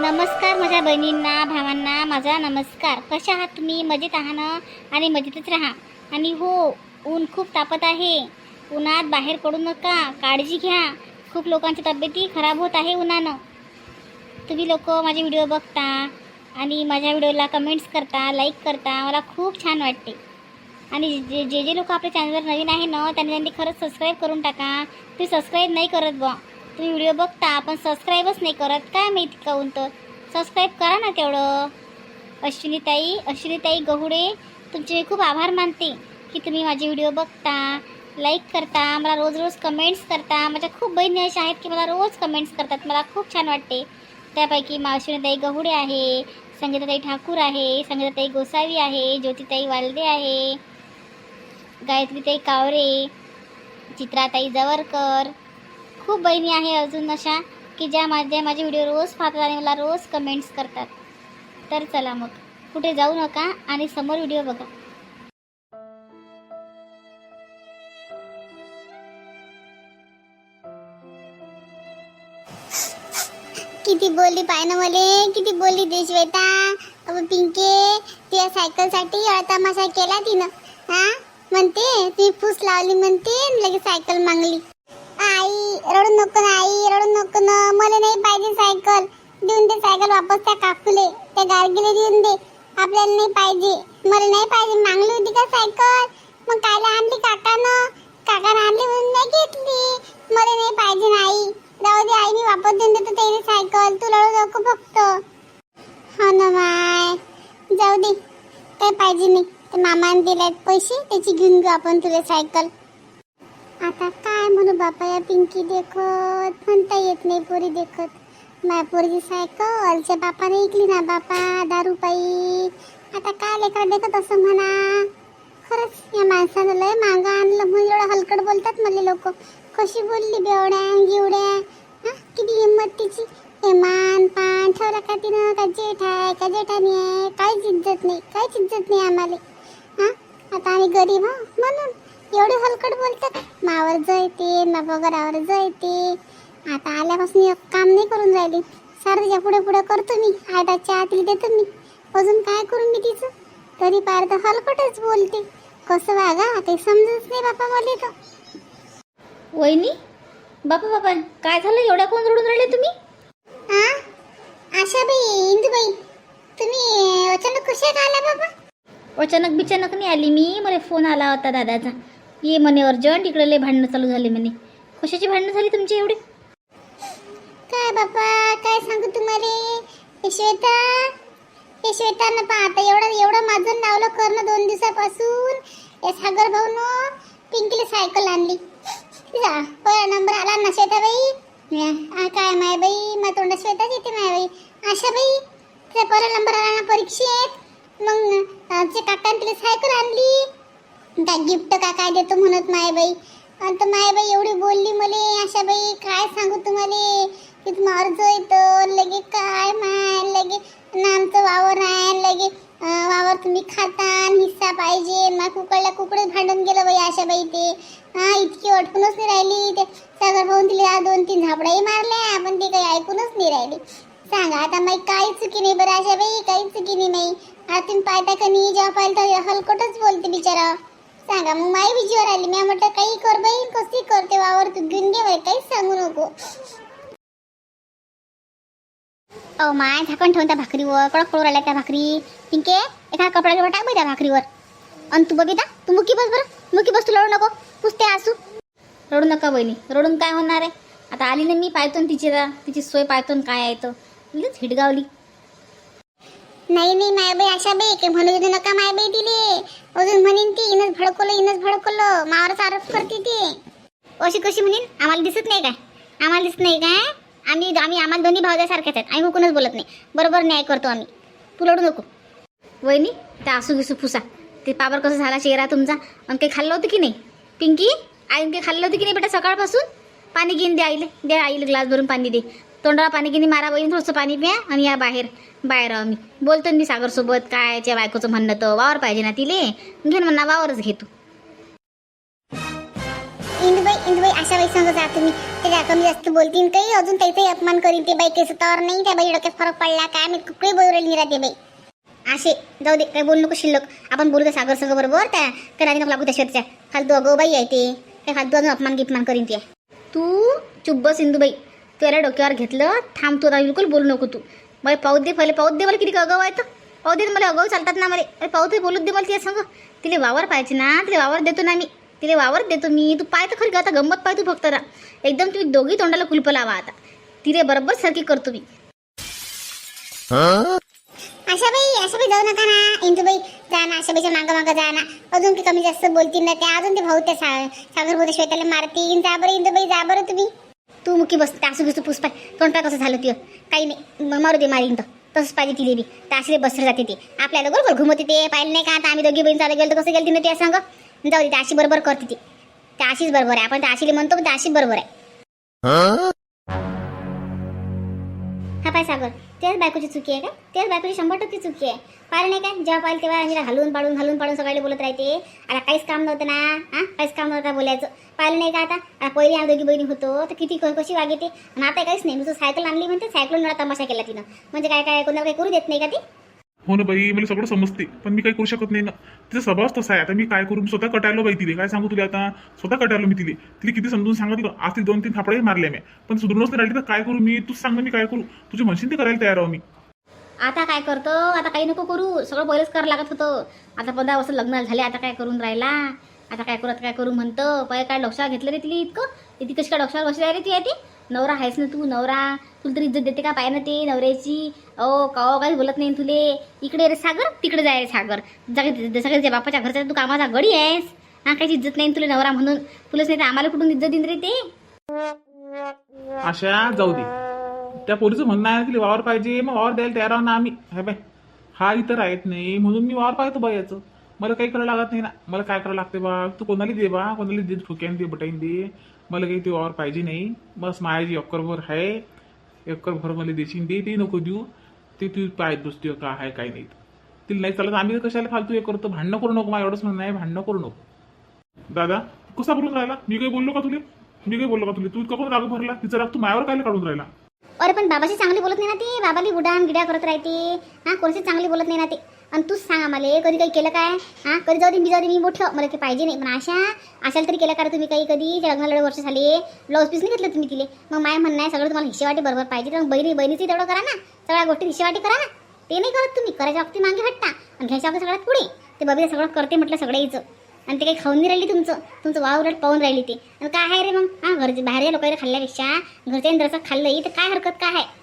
नमस्कार माझ्या बहिणींना भावांना माझा नमस्कार. कशा आहात तुम्ही? मजेत आहात ना? आणि मजेतच राहा. आणि हो ऊन खूप तापत आहे. उन्हात बाहेर पडू नका. काळजी घ्या. खूप लोकांची तब्येती खराब होत आहे उन्हानं. तुम्ही लोक माझे व्हिडिओ बघता आणि माझ्या व्हिडिओला कमेंट्स करता लाईक करता. मला खूप छान वाटते. आणि जे जे जे लोक आपल्या चॅनलवर नवीन आहे ना त्यांनी त्यांनी खरंच सबस्क्राईब करून टाका. तुम्ही सबस्क्राईब नाही करत बा तुम्ही व्हिडिओ बघता पण सबस्क्राईबच नाही करत. काय माहिती काहून तर? सबस्क्राईब करा ना तेवढं. अश्विनीताई अश्विनीताई गहुडे तुमचे मी खूप आभार मानते की तुम्ही माझे व्हिडिओ बघता लाईक करता मला रोज रोज कमेंट्स करता. माझ्या खूप बहिणी अशा आहेत की मला रोज कमेंट्स करतात. मला खूप छान वाटते. त्यापैकी मा अश्विनीताई गहुडे आहे संगीताताई ठाकूर आहे संगीताताई गोसावी आहे ज्योतिताई वालदे आहे गायत्रीताई कावरे चित्राताई जवरकर खूप बहिणी आहे अजून अशा की ज्या माझ्या माझे व्हिडिओ रोज पाहतात आणि मला रोज कमेंट्स करतात. तर चला मग कुठे जाऊ नका आणि समोर व्हिडिओ बघा. किती बोलली पाय ना मले किती बोलली ते श्वेता अब पिंके त्या सायकलसाठी तमाशा केला तिनं. हा? म्हणते ती फूस लावली म्हणते लगेच सायकल मागली. रडू नको ना आई रडू नको ना. मला नाही पाहिजे सायकल. देऊन दे सायकल वापस त्या काकूले. त्या गार्गीले देऊन दे. आपल्याला नाही पाहिजे. मला नाही पाहिजे. मागली होती का सायकल? मग कायला आणली काकानं? काकानं आणली म्हणून नाही घेतली. मला नाही पाहिजे नाही जाऊ दे आई मी वापस देऊन देतो त्याने सायकल. तू रडू नको फक्त. हो ना माय. जाऊ दे. काय पाहिजे नाही. तर मामाने दिले पैसे. त्याची घेऊन घेऊ आपण तुला सायकल. आता म्हणू बापा या पिंकी देखत म्हणता येत नाही पोरी देखत. माय पोरगी सायकलच्या बापाने ऐकली ना बापा दारू पाई आता काय लेकर देखत असं म्हणा. खरंच या माणसानं लय मागं आणलं म्हणून एवढं हलकट बोलतात मला लोक. कशी बोलली बेवड्या गिवड्या? हा किती हिंमत तिची. हे मान पान ठेवला का तिनं? का जेठ आहे का जेठानी आहे? काहीच इज्जत नाही काहीच इज्जत नाही आम्हाला. हा आता आम्ही गरीब हा म्हणून. एवढे हलकट बोलतात मावर जळते मा पगारावर जळते आता आल्यापासून एक काम नाही करून राहिली. सारख्या पुढे पुढे करतो मी. आयटा चहा तिला देतो मी. अजून काय करून मी तिचं? तरी पार तर हलकटच बोलते. कसं वागा काही समजत नाही बापा मला तर. वहिनी बापा बापा काय झालं? एवढ्या कोण रडून राहिले तुम्ही? हा आशाबाई इंदुबाई तुम्ही अचानक कशा आला बाबा अचानक बिचानक नाही आली मी. मला फोन आला होता दादाचा. ये म्हणे अर्जंट इकडे लय भांडणं चालू झाले म्हणे. कशाची भांडणं झाली तुमची एवढी? काय बापा काय सांगू तुम्हाला? हे श्वेता हे श्वेतानं पहा आता एवढं एवढं माझं नावलं करणं दोन दिवसापासून. या सागर भाऊनं पिंकीला सायकल आणली. जा पहिला नंबर आला ना श्वेताबाई? म्या, काय माय बाई मा तोंडा श्वेताच येते माय बाई आशा बाई तिचा पहिला नंबर आला ना परीक्षेत? मग आमच्या काकाने तिला सायकल आणली. काय गिफ्ट का काय देतो म्हणत मायबाई. आता मायबाई एवढी बोलली मले अशा बाई काय सांगू तुम्हाला? की अर्ज येतो लगे काय माय लगे आमचं वावर आहे लगे वावर तुम्ही खाता आणि हिस्सा पाहिजे. मग कुकडल्या कुकडे भांडण गेलं बाई अशा बाई ते. हा इतकी अडकूनच नाही राहिली. ते सागर भाऊन तिला दोन तीन झापडाही मारल्या पण ते काही ऐकूनच नाही राहिली. सांगा आता माई काही चुकी नाही बरं अशा बाई काही चुकी नाही आता तुम्ही पाहता का नाही जेव्हा पाहिलं तर हलकटच बोलते बिचारा. सांगा मग माई विजीवर आली. मी म्हटलं काही कर बाई कशी करते वावर तू घेऊन घे बाई काहीच सांगू नको. अहो माय झाकण ठेवून त्या भाकरीवर कडक पडू राहिल्या त्या भाकरी. पिंके एखादा कपडा घेऊन टाक बाई त्या भाकरीवर. आणि तू बबिता तू मुकी बस बरं. मुकी बस तू रडू नको. पुसते आसू. रडू नका बहिणी. रडून काय होणार आहे? आता आली ना मी पाहतो ना तिची तिची सोय पाहतो काय आहे तर. हिटगावली हिडगावली. नाही नाही मायाबाई अशा बाई काही म्हणू देऊ नका मायाबाई तिले अजून म्हणेन ती इनच भडकवलं इनच भडकवलं. मावरच आरोप करते ती. अशी कशी म्हणेन? आम्हाला दिसत नाही काय? आम्हाला दिसत नाही काय? आम्ही आम्ही आम्हाला दोन्ही भावजासारख्याच आहेत. आम्ही कोणच बोलत नाही. बरोबर न्याय करतो आम्ही. तू रडू नको. वहिनी त्या आसू गिसू फुसा. ते पाबर कसं झाला चेहरा तुमचा? आणि काही खाल्लं होतं की नाही? पिंकी आई काही खाल्लं होतं की नाही बेटा सकाळपासून? पाणी घेऊन दे आईले. दे आईले ग्लास भरून पाणी दे. तोंडाला पाणी घेऊन मारा बहीण थोडंसं पाणी प्या आणि या बाहेर बाहेर मी. बोलतो मी सागरसोबत काय त्या बायकोचं म्हणणं तर वावर पाहिजे ना तिले. घेऊन म्हणा वावरच घे तू इंदुबाई इंदुबाई अशा बाई संग जा तुम्ही. ते त्या कमी जास्त बोलतीन काही अजून त्याचाही अपमान करीन. ते बाई केस तर नाही त्या बाई डोक्यात फरक पडला काय मी कुकडे बोलू राहिली निरा ते बाई. असे जाऊ दे काय बोलू नको शिल्लक. आपण बोलू त्या सागर संघ बरोबर त्या त्या राणी नको लागू त्या शेवटच्या. फालतू अगो बाई आहे ते. काय फालतू अजून अपमान गिपमान करीन ते तू चुप बस त्याला डोक्यावर घेतलं थांब तू आता बिलकुल बोलू नको तू. मला पाऊत दे पहिले पाऊस दे मला किती अगाऊ आहे तर. पाऊत दे मला अगाऊ चालतात ना मला. अरे पाऊत दे बोलूच दे मला तिला सांग. तिला वावर पाहिजे ना तिला वावर देतो ना मी. तिला वावर देतो मी. तू पाय तर खरी आता गंमत पाय तू फक्त आता. एकदम तुम्ही दोघी तोंडाला कुलप लावा आता. तिले बरोबर सारखी करतो मी. आशा बाई आशा बाई जाऊ नका ना. इंदुबाई जा ना आशा बाईच्या मागं मागं जा ना. अजून की कमी जास्त बोलतील ना त्या अजून ते भाऊ त्या सागर भाऊ श्वेताला मारतील. जा बरं इंदुबाई जा बरं तुम्ही. तू मुकी बस तासू बिसू पुस पाय. तोंड पाय कसं झालं तिथं काही नाही. म- मारू दे मारीन तर. तसंच पाहिजे तिले बी तासले बसर जाते ते. आपल्याला गोल गोल घुमवते ते. पाहिलं नाही का? आता आम्ही दोघी बहीण चालू गेलो तर कसं गेलं तिने ते सांग? जाऊ दे ताशी बरोबर करते ती. ताशीच बरोबर आहे. आपण त्या म्हणतो पण ताशीच बरोबर आहे. पाय सागर. त्याच बायकोची चुकी आहे का? त्याच बायकोची शंभर टक्के चुकी आहे. पाहिलं नाही काय जेव्हा पाहिलं तेव्हा हिला घालून पाडून घालून पाडून सगळ्याला बोलत राहते. आता काहीच काम नव्हतं ना. हां? काहीच काम नव्हतं बोलायचं. पाहिलं नाही का आता? पहिली पहिले आम्ही दोघी बहिणी होतो. तर किती कशी वागेते? आणि आता काहीच नाही. नुसतं सायकल आणली म्हणते. सायकलून मला तमाशा केला तिनं. म्हणजे काय काय कोणाला काही करू देत नाही का ती? हो ना बाई मला सगळं समजते पण मी काही करू शकत नाही ना. तिचा स्वभाव तसा आहे. आता मी काय करू? स्वतः कटायलो बाई तिले. काय सांगू तुला आता? स्वतः कटायलो मी तिले. तिला किती समजून सांगितलं? आज ती दोन तीन थापडे मारले मी पण सुधरूनच नाही राहिली तर काय करू मी? तूच सांग ना मी काय करू? तुझी म्हणशील ते करायला तयार आहो मी. आता काय करतो? आता काही नको करू. सगळं पहिलेच करावं लागत होतं. आता पंधरा वर्ष लग्न झाले. आता काय करून राहिला? आता काय करू? आता काय करू म्हणतं? पहिले काय डोक्यावर घेतलं रे तिला इतकं? ती कशी काय डोक्यावर बसली आहे रे ती? आहे ती? नवरा आहेस ना तू नवरा. तुला तरी इज्जत देते का पाय ना ते नवऱ्याची? ओ का काही बोलत नाही तुले. इकडे रे सागर तिकडे जाय रे सागर. सगळे सगळे बापाच्या घरचा तू कामाचा गडी आहेस. हा काहीच इज्जत नाही तुला नवरा म्हणून. तुलाच नाही तर आम्हाला कुठून इज्जत देईन रे ते? अशा जाऊ दे. त्या पोरीचं म्हणणं आहे की वावर पाहिजे मग वावर द्यायला तयार आहो ना आम्ही. हे बाय हा इथं राहत नाही म्हणून मी वावर पाहतो बा याचं. मला काही करायला लागत नाही ना. मला काय करावं लागते बा? तू कोणाला दे बा? कोणाला दे ठोक्यान दे बटाईन दे. मला काही ते वावर पाहिजे नाही। बस माझी अक्करभर आहे अक्करभर मला देशील दे ते नको देऊ ते तू पाय दुसरी का आहे काय नाही तिला नाही चालत। आम्ही कशाला फालतू हे करतो? भांडणं करू नको मला एवढंच म्हणणं आहे भांडणं करू नको। दादा कसा बोलून राहिला? मी काही बोललो का तुला? मी काही बोललो का तुला? तू इतका राग भरला? तिचा राग तू मायावर काय काढून राहिला? अरे पण बाबाशी चांगली बोलत नाही ना ती? बाबाली गुडान गिड्या करत राहते. हा कोणाशी चांगली बोलत नाही ना ते? आणि तूच सांग आम्हाला कधी काही केलं काय? हां? कधी जाऊ दे मी जाऊ दे मी मोठं. मला ते पाहिजे नाही. पण अशा अशाला तरी केलं का तुम्ही काही कधी. त्या लग्नाला वर्ष झाले. ब्लाऊज पीस नाही घेतलं तुम्ही तिले. मग माय म्हणणं आहे सगळं तुम्हाला हिशेवाटी बरोबर पाहिजे. तर मग बहिणी बहिणीची तेवढं करा ना. सगळ्या गोष्टी हिशेवाटी करा ना. ते नाही करत तुम्ही. करायच्या बाबतीत मागे हटता आणि घ्यायच्या बाबतीत सगळ्यात पुढे. ते बबी सगळं करते म्हटलं सगळ्याचं आणि ते काही खाऊन नाही राहिली तुमचं. तुमचं वाव उलट पाहून राहिली ते. आणि काय आहे रे मग? हां घरचे बाहेरच्या लोकांना खाल्ल्यापेक्षा घरच्या इंद्राचं खाल्लं तर काय हरकत काय आहे?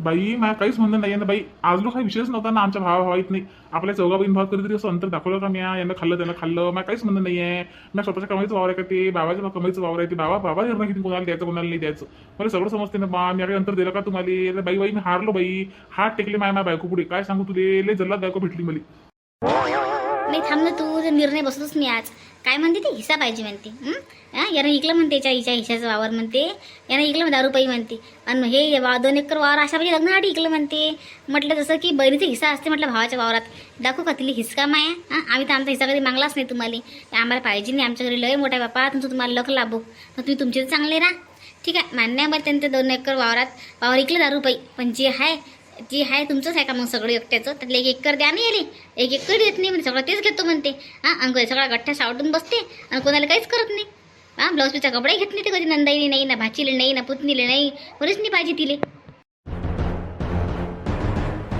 बाई मला काहीच म्हणणं नाही ना बाई. आजलो काही विषयच नव्हता ना आमच्या भावा भावात नाही आपल्या चौघा बहीण भावात कधीतरी असं अंतर दाखवलं का मी यांना खाल्लं त्यांना खाल्लं. मला काहीच म्हणणं नाही आहे मी स्वतःच्या कमाईचं वावर आहे का ते? बाबाच्या कमाईचं वावर आहे ते. बाबा बाबा निर्णय किती कोणाला द्यायचं कोणाला नाही द्यायचं. मला सगळं समजते ना बा. मी काही अंतर दिलं का तुम्हाला? बाई बाई मी हारलो बाई. हात टेकले माय माझ्या बायको पुढे. काय सांगू तुले? लय जल्लाद बायको भेटली मला. नाही थांबलं तू. निर्णय बसतोच मी आज. काय म्हणते ते? हिस्सा पाहिजे म्हणते. यानं इकलं म्हणते याच्या हिच्या हिशाचं वावर म्हणते. यानं इकलं दारू म्हणते. आणि हे वा दोन एकर वावर अशा म्हणजे लग्नासाठी इकलं म्हणते. म्हटलं जसं की बहिणीचा हिस्सा असते म्हटलं भावाच्या वावरात. दाखवू का तिला हिसका माया? हां? आम्ही तर आमचा हिस्सा कधी मागलाच नाही तुम्हाला. ते आम्हाला पाहिजे नाही. आमच्या घरी लय मोठा आहे बापा तुमचं तुम्हाला लख लाभो. तर तुम्ही तुमचे तर चांगले राहा. ठीक आहे? मान्य आहे बरं त्यांचं दोन एकर वावरात. वावर इकलं दारू पण जे आहे जे आहे तुमचंच आहे का मग सगळं एकट्याचं? त्यातलं एक एकर द्या नाही आले एक एकर देत नाही म्हणजे सगळं तेच घेतो म्हणते. हां आणि सगळा गठ्ठा सावटून बसते आणि कोणाला काहीच करत नाही. हां ब्लाऊज पिचा कपडे घेत नाही ते कधी नंदाईने नाही ना भाचीले नाही ना पुतणीले नाही. बरेच नाही पाहिजे तिले.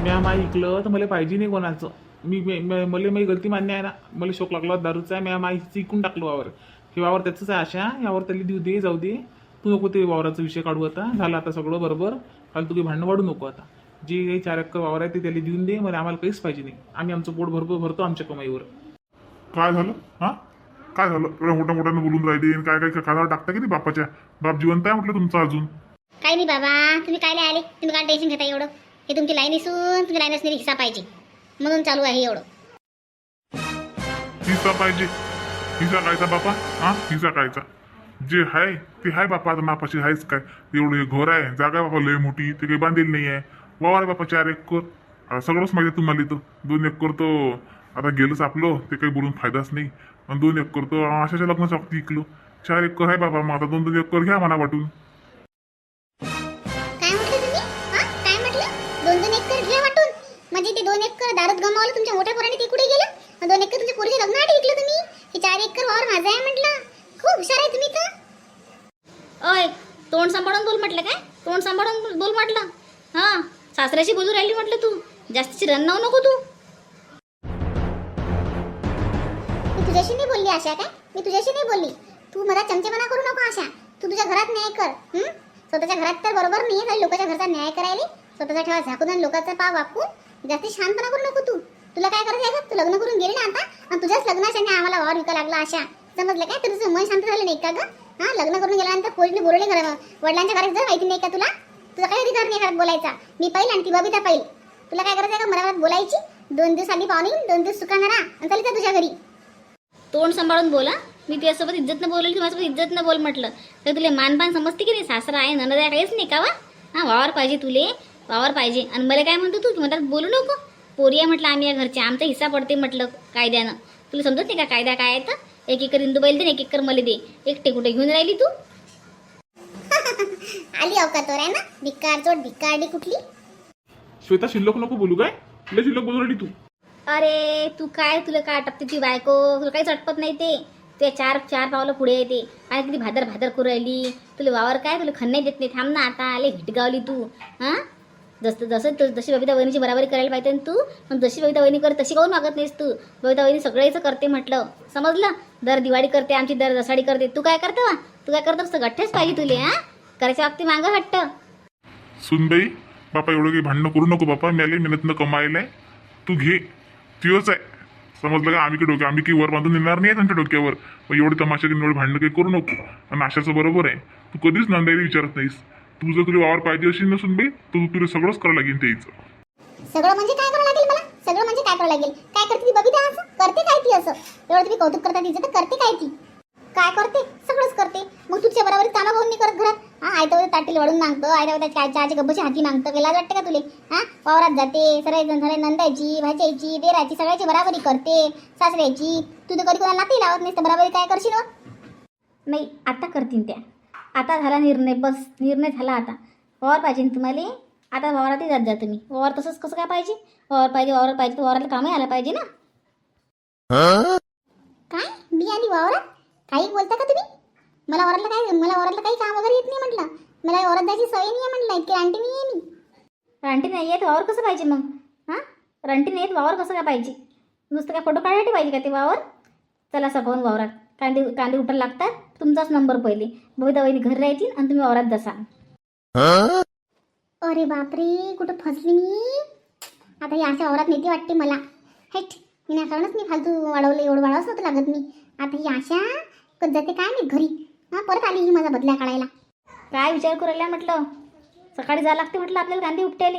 म्या माय ऐकलं तर मला पाहिजे नाही कोणाचं. मी मला माझी गलती मान्य आहे ना. मला शोक लागला दारूचा म्या माय चिकून टाकलो वावर. हे वावर त्याचंच आहे आशा. यावर त्याला देऊ दे जाऊ दे. तू नको ते वावराचा विषय काढू आता. झाला आता सगळं बरोबर. फालतू तुझी भांडणं वाढू नको आता. जे काही चार एकर वावर आहे ते त्याला देऊन दे मला आम्हाला काहीच पाहिजे नाही. आम्ही आमचं पोट भरतो भरतो आमच्या कमाईवर. काय झालं? हा? काय झालं? एवढ्या मोठ्या मोठ्यानं बोलून राहिले आणि काय काय खायला टाकता की नाही बापाच्या? बाप जिवंत आहे म्हटलं तुमचं अजून? काही नाही बाबा तुम्ही कायले आले? तुम्ही काय टेन्शन घेता एवढं? हे तुमची लाईन असून तुम्ही लाईन असणारी हिस्सा पाहिजे. म्हणून चालू आहे एवढं. हिसा पाहिजे. हिसा कायचा बापा? हा? हिसा कायचा? जे आहे ते हाय बापा. आता मापाशी आहेच काय? एवढं हे घर आहे. जागा आहे बापा लय मोठी. ते काही बांधलेली नाही आहे वावर बापा चार एकर आता सगळंच माहिती आहे तुम्हाला इथं. दोन एकर तो आता गेलंच आपलं. ते काही बोलून फायदाच नाही. आणि दोन एकर तो आशाच्या लग्नाच्या वक्ती इकलो चार एकर आहे बाबा मग आता दोन दोन एकर घ्या म्हणा वाटून. काय म्हटलं तुम्ही? हा? काय म्हटलं? दोन दोन एकर घ्या वाटून. म्हणजे ते दोन एकर दारात गमावलं तुमच्या मोठ्या पोराने ते कुठे गेलं? आणि दोन एकर तुमच्या पोरीच्या लग्नासाठी विकलं तुम्ही. हे चार एकर वावर माझा आहे म्हटलं. खूप हुशार आहे तुम्ही तर. अय तोंड सांभाळून बोल म्हटलं काय? तोंड सांभाळून बोल म्हटलं. हां. सासऱ्याशी बोलू राहिली म्हटलं तू? जास्तीची रन नाव नको तू. मी तुझ्याशी नाही बोलली आशा काय? मी तुझ्याशी नाही बोलली. तू मला चमचेपणा करू नको आशा. तू तुझ्या घरात न्याय कर हं? स्वतःच्या घरात तर बरोबर नाही आहे लोकांच्या घरचा न्याय करायला. स्वतःचा ठेवा झाकून आणि लोकांचा पाव वापरून जास्त शांतपणा करू नको तू. तुला काय करायचं आहे का तू लग्न करून गेली ना आता? आणि तुझ्याच लग्नाशाने आम्हाला वावर विकायला लागला आशा. समजलं काय? तर तुझं मन शांत झालं नाही का ग? हा लग्न करून गेल्यानंतर पोरीने बोलले घर वडिलांच्या घरात जर माहिती नाही का तुला? तुझा काही अधिकार नाही घरात बोलायचा? मी पाहिल आणि ती बबिता पाहिल. तुला काय करायचं आहे का मला घरात बोलायची? दोन दिवस आधी पाहुणे दोन दिवस सुखानं आणि चालली जा तुझ्या घरी. तोंड सांभाळून बोला. मी तुझ्यासोबत इज्जत न बोलली तू माझ्यासोबत इज्जतनं बोल म्हटलं. तर तुला मानपान समजते की नाही? सासरा आहे ननद काहीच नाही का वा? हा वावर पाहिजे तुले वावर पाहिजे. आणि मला काय म्हणतो तू? म्हणतात बोलू नको. पोरी आहे म्हटलं आम्ही या घरच्या आमचा हिस्सा पडते म्हटलं कायद्यानं. तुला समजत नाही का कायदा काय आहे तर? एक एकर इंदूबाईल दे एक एकर मला दे. एकटे कुठे घेऊन राहिली तू? आली अवकातवर आहे ना? भिकार चोट भिकारडी कुठली? श्वेता शिल्लक नको बोलू काय? तुला शिल्लक बोलू राहिली तू. अरे तू काय? तुला काय टपते ती बायको? तुला काहीच अटपत नाही ते. ते चार चार पावलं पुढे येते आणि किती भादर भादर करू राहिली. तुला वावर काय? तुला खन्नाही देत नाही. थांब ना आता. आले हिटगावली तू. हां? जसं जसं तू जशी बबिता वहिनीची बराबरी करायला पाहिजे ना तू पण जशी बबिता वहिनी कर तशी काऊन मागत नाहीस तू? बबिता वहिनी सगळ्याचं करते म्हटलं. समजलं? दर दिवाळी करते आमची दर दसाडी करते. तू काय करते वा? तू काय करतो गठ्ठेच पाहिजे तुले हां? करायच्या बाबतीत मागं हट्ट. सुनबाई बापा एवढं काही भांडणं करू नको बापा मला मेहनतनं कमायलाय तू घे तुझंच आहे. समजलं का? आम्ही काही डोक्या आम्ही काही वर बांधून येणार नाही त्यांच्या डोक्यावर. मग एवढे तमाशा एवढे भांडणं काही करू नको. आणि आशाचं बरोबर आहे. तू कधीच नंदाईला विचारत नाहीस. तू जर तुला वावर पाहिजे असेल ना सुनबाई तर तुला सगळंच करावं लागेल त्याचं सगळं म्हणजे काय करावं लागेल मला? सगळं म्हणजे काय करावं लागेल? काय करते ती बबिता असं? करते काय ती असं? एवढं तुम्ही कौतुक करता तिचं तर करते काय ती? काय करते? सगळंच करते. मग तुझ्या बरोबर कामं काऊन नाही करत घरात? हा आयत्या वेळी ताटील वाढून मागतं आयत्या वेळी काय चहाची गब्बूची हाती मागतं गेला वाटते का तुले? हा? वावरात जाते जण झाले नंदायची भाज्याची देराची सगळ्याची बराबरी करते सासऱ्याची. तू तर कधी कोणाला नाती लावत नाहीस तर बराबरी काय करशील हो? नाही आता करतीन त्या. आता झाला निर्णय बस निर्णय झाला आता. वावर पाहिजे ना तुम्हाला? आता वावरातही जात जा तुम्ही. वावर तसंच कसं काय पाहिजे? वावर पाहिजे वावर पाहिजे तर वावराला कामही आलं पाहिजे ना. काय? मी आली वावरात? काही बोलता का तुम्ही? मला वरातलं काय? मला वरातलं काही काम वगैरे येत नाही म्हटलं. मला वरात जायची सवय नाही आहे म्हटलं. इतकी आंटी नाही आहे मी. रानटी नाही येत वावर कसं पाहिजे मग? हां? रानटी नाही येत वावर कसं काय पाहिजे? नुसतं काय फोटो काढायसाठी पाहिजे का ते वावर? चला सगळं वावरात. कांदे कांदे उठायला लागतात. तुमचाच नंबर पहिले. बबिता वहिनी घरी राहतील आणि तुम्ही वावरात जसा अरे बापरे कुठं फसली मी? आता ही अशा वावरात नेते वाटते मला. हेट मी ना कारणच मी फालतू वाढवलं एवढं वाढवच नव्हतं लागत मी. आता ही आशा कधी जाते काय मी घरी? हा परत आली ही माझा बदल्या काढायला. काय विचार करू राहिला म्हटलं? सकाळी जायला लागते म्हटलं आपल्याला गांधी उपटायले.